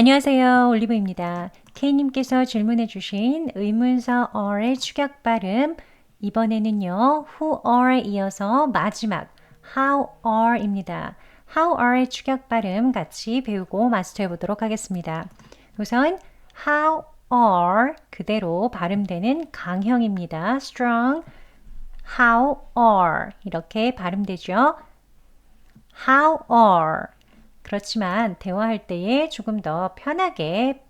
안녕하세요. 올리브입니다. K님께서 질문해 주신 의문사 are의 축약 발음 이번에는요. who are에 이어서 마지막 how are입니다. how are의 축약 발음 같이 배우고 마스터해 보도록 하겠습니다. 우선 how are 그대로 발음되는 강형입니다. strong how are 이렇게 발음되죠. how are 그렇지만 대화할 때에 조금 더 편하게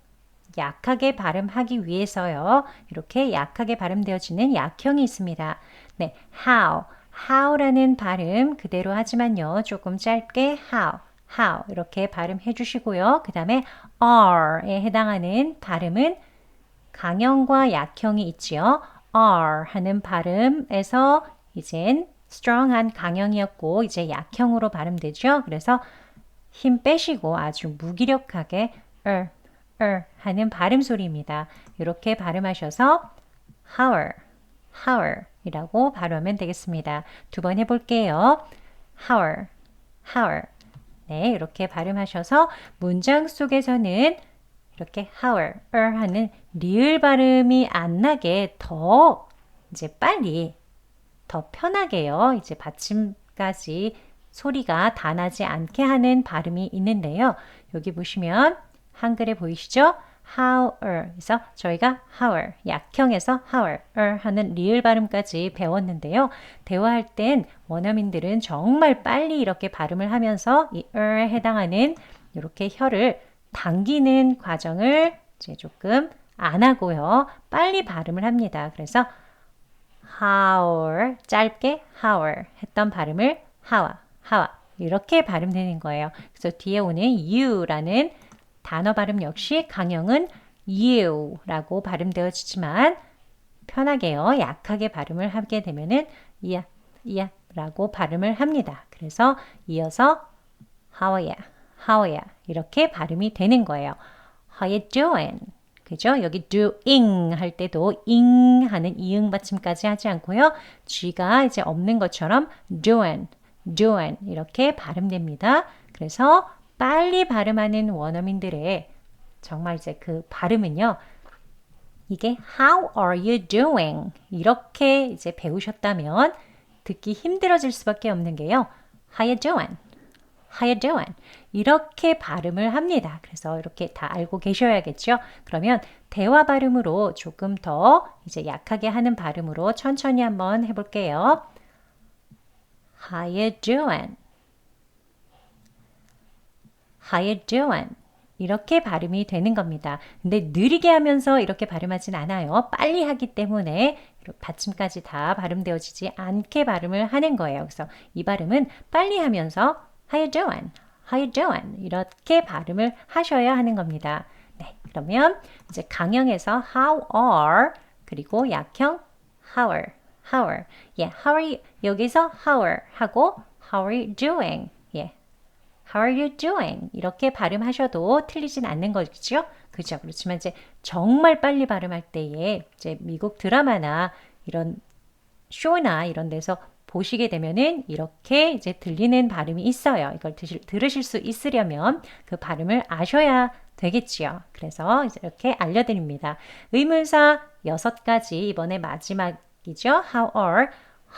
약하게 발음하기 위해서요. 이렇게 약하게 발음되어지는 약형이 있습니다. 네, how, how라는 발음 그대로 하지만요. 조금 짧게 how, how 이렇게 발음해 주시고요. 그 다음에 are에 해당하는 발음은 강형과 약형이 있지요. are 하는 발음에서 이젠 strong한 강형이었고 이제 약형으로 발음되죠. 그래서 힘 빼시고 아주 무기력하게 er, er 하는 발음 소리입니다. 이렇게 발음하셔서 hour, hour 이라고 발음하면 되겠습니다. 두 번 해볼게요. hour, hour. 네, 이렇게 발음하셔서 문장 속에서는 이렇게 hour, er 하는 리을 발음이 안 나게 더 이제 빨리 더 편하게요. 이제 받침까지 소리가 다 나지 않게 하는 발음이 있는데요. 여기 보시면 한글에 보이시죠? hower. 그래서 저희가 hower, 약형에서 hower, er 하는 리을 발음까지 배웠는데요. 대화할 땐 원어민들은 정말 빨리 이렇게 발음을 하면서 이 er에 해당하는 이렇게 혀를 당기는 과정을 이제 조금 안 하고요. 빨리 발음을 합니다. 그래서 hour, 짧게 hour 했던 발음을 how 이렇게 발음되는 거예요. 그래서 뒤에 오는 you라는 단어 발음 역시 강형은 you라고 발음되어지지만 편하게요. 약하게 발음을 하게 되면은 이야, 이야 라고 발음을 합니다. 그래서 이어서 how are you, how are you 이렇게 발음이 되는 거예요. How you doing? 그죠? 여기 doing 할 때도 ing 하는 이응 받침까지 하지 않고요. G가 이제 없는 것처럼 doing, doing 이렇게 발음됩니다. 그래서 빨리 발음하는 원어민들의 정말 이제 그 발음은요. 이게 how are you doing? 이렇게 이제 배우셨다면 듣기 힘들어질 수밖에 없는 게요. how you doing? how you doing? 이렇게 발음을 합니다. 그래서 이렇게 다 알고 계셔야겠죠? 그러면 대화 발음으로 조금 더 이제 약하게 하는 발음으로 천천히 한번 해볼게요. How you doing? How you doing? 이렇게 발음이 되는 겁니다. 근데 느리게 하면서 이렇게 발음하진 않아요. 빨리 하기 때문에 받침까지 다 발음되어지지 않게 발음을 하는 거예요. 그래서 이 발음은 빨리 하면서 How you doing? How you doing? 이렇게 발음을 하셔야 하는 겁니다. 네, 그러면 이제 강형에서 how are 그리고 약형 how are, how are. 예, how are you? 여기서 how are 하고 how are you doing? 예, How are you doing? 이렇게 발음하셔도 틀리진 않는 거죠. 그죠? 그렇지만 이제 정말 빨리 발음할 때에 이제 미국 드라마나 이런 쇼나 이런 데서 보시게 되면은 이렇게 이제 들리는 발음이 있어요. 이걸 드실, 들으실 수 있으려면 그 발음을 아셔야 되겠지요. 그래서 이렇게 알려드립니다. 의문사 여섯 가지 이번에 마지막 이죠. How are,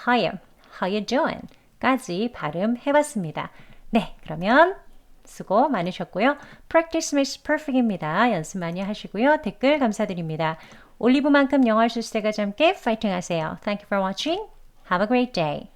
how, how you doing? 까지 발음해봤습니다. 네, 그러면 수고 많으셨고요. Practice makes perfect입니다. 연습 많이 하시고요. 댓글 감사드립니다. 올리브만큼 있을 때가 함께 파이팅 하세요. Thank you for watching. Have a great day.